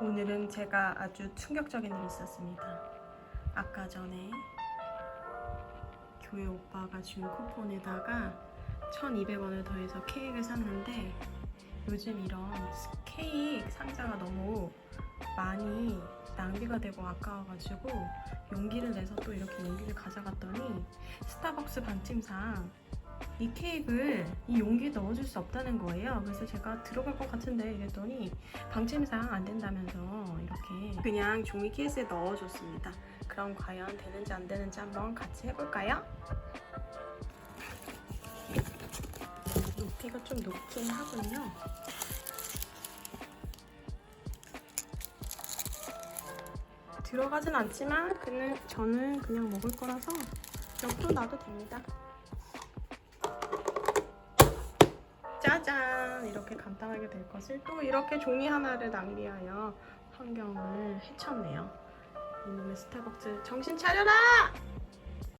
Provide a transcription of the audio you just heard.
오늘은 제가 아주 충격적인 일이 있었습니다. 아까 전에 교회 오빠가 준 쿠폰에다가 1,200원을 더해서 케이크를 샀는데 요즘 이런 케이크 상자가 너무 많이 낭비가 되고 아까워가지고 용기를 내서 또 이렇게 용기를 가져갔더니 스타벅스 방침상 이 케이크를 이 용기에 넣어줄 수 없다는 거예요. 그래서 제가 들어갈 것 같은데 이랬더니 방침상 안 된다면서 이렇게 그냥 종이 케이스에 넣어줬습니다. 그럼 과연 되는지 안 되는지 한번 같이 해볼까요? 높이가 좀 높긴 하군요. 들어가진 않지만 그는 저는 그냥 먹을 거라서 옆도 놔도 됩니다. 짜잔! 이렇게 간단하게 될 것을 또 이렇게 종이 하나를 낭비하여 환경을 해쳤네요. 이놈의 스타벅스 정신 차려라!